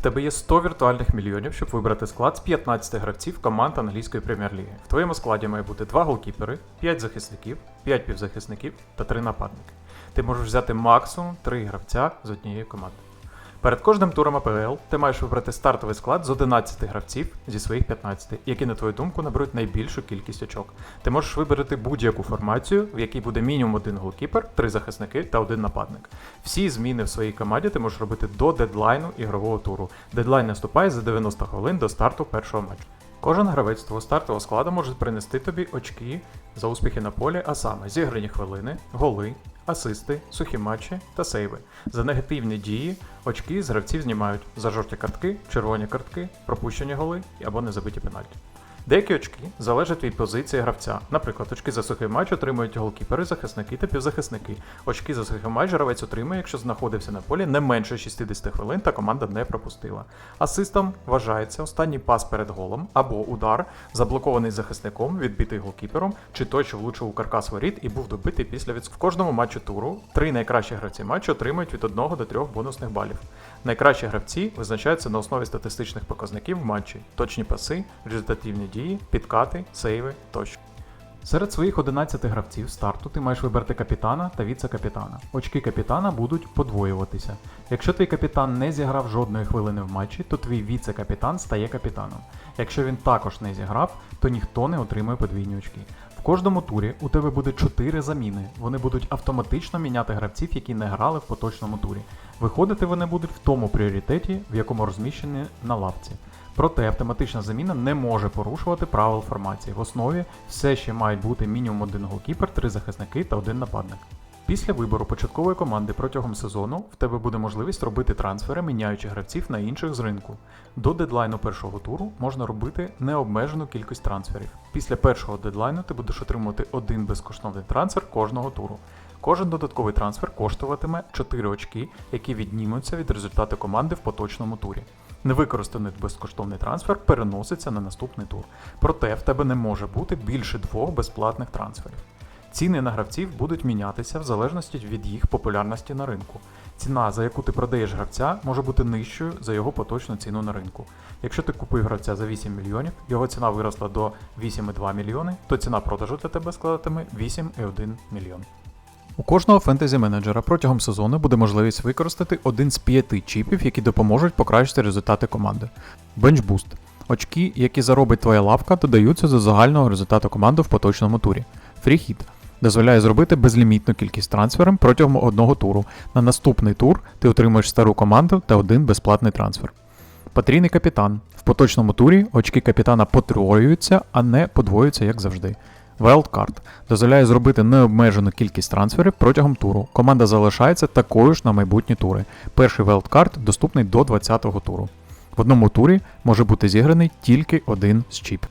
В тебе є 100 віртуальних мільйонів, щоб вибрати склад з 15 гравців команд англійської прем'єр-ліги. В твоєму складі має бути 2 голкіпери, 5 захисників, 5 півзахисників та 3 нападники. Ти можеш взяти максимум 3 гравця з однієї команди. Перед кожним туром АПЛ ти маєш вибрати стартовий склад з 11 гравців зі своїх 15, які, на твою думку, наберуть найбільшу кількість очок. Ти можеш вибрати будь-яку формацію, в якій буде мінімум один голкіпер, три захисники та один нападник. Всі зміни в своїй команді ти можеш робити до дедлайну ігрового туру. Дедлайн наступає за 90 хвилин до старту першого матчу. Кожен гравець твого стартового складу може принести тобі очки за успіхи на полі, а саме зіграні хвилини, голи, асисти, сухі матчі та сейви. За негативні дії очки з гравців знімають за жовті картки, червоні картки, пропущені голи або незабиті пенальті. Деякі очки залежать від позиції гравця. Наприклад, очки за сухий матч отримують голкіпери, захисники та півзахисники. Очки за сухий матч гравець отримує, якщо знаходився на полі не менше 60 хвилин та команда не пропустила. Асистом вважається останній пас перед голом або удар, заблокований захисником, відбитий голкіпером, чи той, що влучив у каркас воріт і був добитий після відск. В кожному матчу туру три найкращі гравці матчу отримують від 1 до 3 бонусних балів. Найкращі гравці визначаються на основі статистичних показників в матчі: точні паси, результативні дії, підкати, сейви тощо. Серед своїх 11 гравців старту ти маєш вибрати капітана та віце-капітана. Очки капітана будуть подвоюватися. Якщо твій капітан не зіграв жодної хвилини в матчі, то твій віце-капітан стає капітаном. Якщо він також не зіграв, то ніхто не отримує подвійні очки. В кожному турі у тебе буде 4 заміни. Вони будуть автоматично міняти гравців, які не грали в поточному турі. Виходити вони будуть в тому пріоритеті, в якому розміщені на лавці. Проте автоматична заміна не може порушувати правил формації. В основі все ще мають бути мінімум один голкіпер, три захисники та один нападник. Після вибору початкової команди протягом сезону в тебе буде можливість робити трансфери, міняючи гравців на інших з ринку. До дедлайну першого туру можна робити необмежену кількість трансферів. Після першого дедлайну ти будеш отримувати один безкоштовний трансфер кожного туру. Кожен додатковий трансфер коштуватиме 4 очки, які віднімуться від результату команди в поточному турі. Невикористаний безкоштовний трансфер переноситься на наступний тур. Проте в тебе не може бути більше двох безплатних трансферів. Ціни на гравців будуть мінятися в залежності від їх популярності на ринку. Ціна, за яку ти продаєш гравця, може бути нижчою за його поточну ціну на ринку. Якщо ти купив гравця за 8 мільйонів, його ціна виросла до 8,2 мільйони, то ціна продажу для тебе складатиме 8,1 мільйон. У кожного фентезі менеджера протягом сезону буде можливість використати один з п'яти чіпів, які допоможуть покращити результати команди. Бенчбуст. Очки, які заробить твоя лавка, додаються до загального результату команди в поточному турі. Фріхіт дозволяє зробити безлімітну кількість трансферів протягом одного туру. На наступний тур ти отримуєш стару команду та один безплатний трансфер. Потрійний капітан. В поточному турі очки капітана потроюються, а не подвоюються, як завжди. Wildcard дозволяє зробити необмежену кількість трансферів протягом туру. Команда залишається такою ж на майбутні тури. Перший Wildcard доступний до 20-го туру. В одному турі може бути зіграний тільки один з чіп.